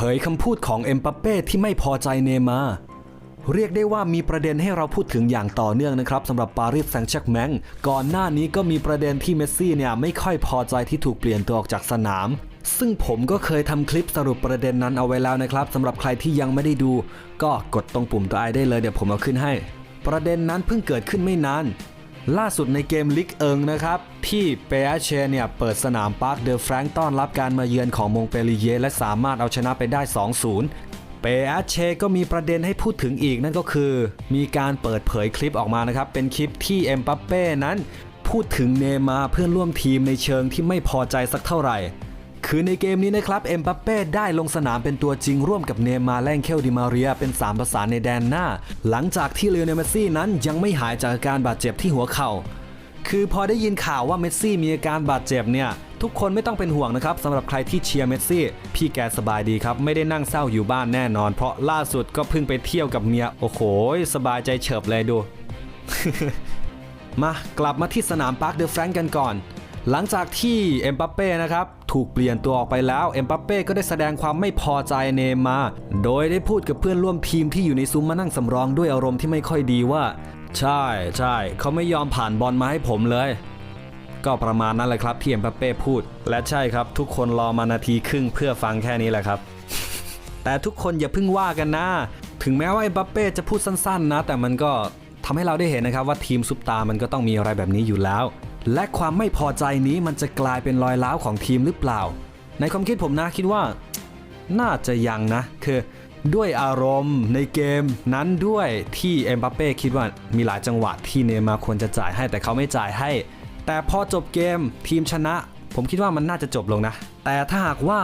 เผยคำพูดของเอ็มบัปเป้ที่ไม่พอใจเนมาเรียกได้ว่ามีประเด็นให้เราพูดถึงอย่างต่อเนื่องนะครับสำหรับปารีสแซงต์แชร์กแมงก่อนหน้านี้ก็มีประเด็นที่เมสซี่เนี่ยไม่ค่อยพอใจที่ถูกเปลี่ยนตัวออกจากสนาม ซึ่งผมก็เคยทำคลิปสรุปประเด็นนั้นเอาไว้แล้วนะครับสำหรับใครที่ยังไม่ได้ดู ก็กดตรงปุ่มตัวไอได้เลยเดี๋ยวผมเอาขึ้นให้ ประเด็นนั้นเพิ่งเกิดขึ้นไม่นาน ล่าสุดในเกมลิกเอิงนะครับที่เปอาเชเนี่ยเปิดสนามปาร์คเดอแฟรงต้อนรับการมาเยือนของมงเปรีเย และสามารถเอาชนะไปได้ 2-0เปอาเชก็มีประเด็นให้พูดถึงอีกนั่นก็คือ มีการเปิดเผยคลิปออกมานะครับ เป็นคลิปที่เอ็มปัปเป้นั้น พูดถึงเนมาร์เพื่อนร่วมทีมในเชิงที่ไม่พอใจสักเท่าไหร่ คือในเกมนี้นะครับเอ็มบัปเป้ได้ลงสนามเป็นตัวจริงร่วมกับเนย์มาร์แลงเคลดิมาเรียเป็น 3 ประสานในแดนหน้า หลังจากที่เลโอเนลเมสซี่นั้นยังไม่หายจากอาการบาดเจ็บที่หัวเข่าคือพอได้ยินข่าวว่าเมสซี่มีอาการบาดเจ็บเนี่ยทุกคนไม่ต้องเป็นห่วงนะครับสำหรับใครที่เชียร์เมสซี่ พี่แกสบายดีครับ ไม่ได้นั่งเศร้าอยู่บ้านแน่นอน เพราะล่าสุดก็เพิ่งไปเที่ยวกับเมีย โอ้โห สบายใจเฉิบเลยดู มากลับมาที่สนามปาร์คเดอะแฟรงก์กันก่อน หลังจากที่เอ็มบัปเป้นะครับ ถูกเปลี่ยนตัวออกไปแล้ว เอ็มบัปเป้ก็ได้แสดงความไม่พอใจเนมา โดยได้พูดกับเพื่อนร่วมทีมที่อยู่ในซุ้มมานั่งสำรองด้วยอารมณ์ที่ไม่ค่อยดีว่า ใช่ใช่เขาไม่ยอมผ่านบอลมาให้ผมเลยก็ประมาณนั้นแหละครับที่เอ็มบัปเป้พูด และใช่ครับทุกคนรอมานาทีครึ่งเพื่อฟังแค่นี้แหละครับ แต่ทุกคนอย่าเพิ่งว่ากันนะ ถึงแม้ว่าเอ็มบัปเป้จะพูดสั้นๆนะ แต่มันก็ทำให้เราได้เห็นนะครับว่าทีมซุปตามันก็ต้องมีอะไรแบบนี้อยู่แล้ว และความไม่พอใจนี้มันจะกลายเป็นรอยร้าวของทีมหรือเปล่า ในความคิดผมนะคิดว่า น่าจะยังนะ คือด้วยอารมณ์ในเกมนั้นด้วยที่เอ็มบัปเป้คิดว่ามีหลายจังหวะที่เนยมาควรจะจ่ายให้แต่เขาไม่จ่ายให้ แต่พอจบเกมทีมชนะ ผมคิดว่ามันน่าจะจบลงนะ แต่ถ้าหากว่า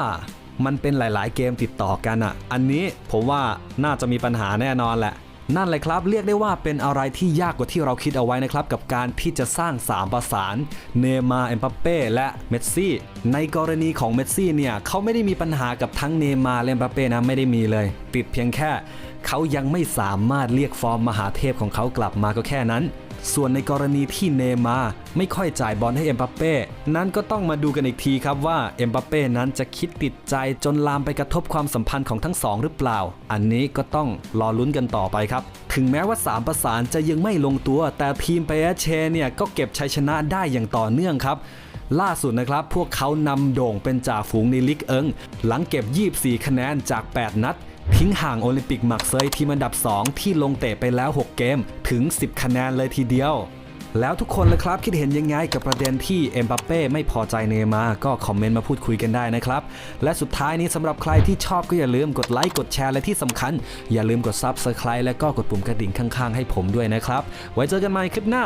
มันเป็นหลาย ๆ เกมติดต่อกันอะ อันนี้ผมว่าน่าจะมีปัญหาแน่นอนแหละ นั่นเลยครับเรียกได้ว่าเป็นอะไรที่ยากกว่าที่เราคิดเอาไว้นะครับ กับการที่จะสร้าง 3 ประสานเนย์มาร์เอ็มบัปเป้และเมสซี่ในกรณีของเมสซี่เนี่ยเขาไม่ได้มีปัญหากับทั้งเนย์มาร์และเอ็มบัปเป้นะไม่ได้มีเลย ติดเพียงแค่ เขายังไม่สามารถเรียกฟอร์มมหาเทพของเขากลับมาก็แค่นั้น ส่วนในกรณีที่เนมาไม่ค่อยจ่ายบอลให้เอ็มบัปเป้นั้นก็ต้องมาดูกันอีกทีครับว่าเอ็มบัปเป้นั้นจะคิดติดใจจนลามไปกระทบความสัมพันธ์ของทั้งสองหรือเปล่า อันนี้ก็ต้องรอลุ้นกันต่อไปครับ ถึงแม้ว่า 3 ประสานจะยังไม่ลงตัว แต่ทีมเปเชเนี่ยก็เก็บชัยชนะได้อย่างต่อเนื่องครับ ล่าสุดนะครับพวกเขานำโด่งเป็นจ่าฝูงในลิกเอิง หลังเก็บ 24 คะแนนจาก 8 นัด ทิ้งห่างโอลิมปิกมักเซยทีมอันดับ 2 ที่ลงเตะไปแล้ว 6 เกมถึง 10 คะแนนเลยทีเดียว แล้วทุกคนละครับคิดเห็นยังไงกับประเด็นที่เอ็มบัปเป้ไม่พอใจเนย์มาร์ก็คอมเมนต์มาพูดคุยกันได้นะครับ และสุดท้ายนี้สำหรับใครที่ชอบก็อย่าลืมกดไลค์กดแชร์และที่สำคัญ อย่าลืมกด Subscribe และก็กดปุ่มกระดิ่งข้างๆ ให้ผมด้วยนะครับ ไว้เจอกันใหม่คลิปหน้า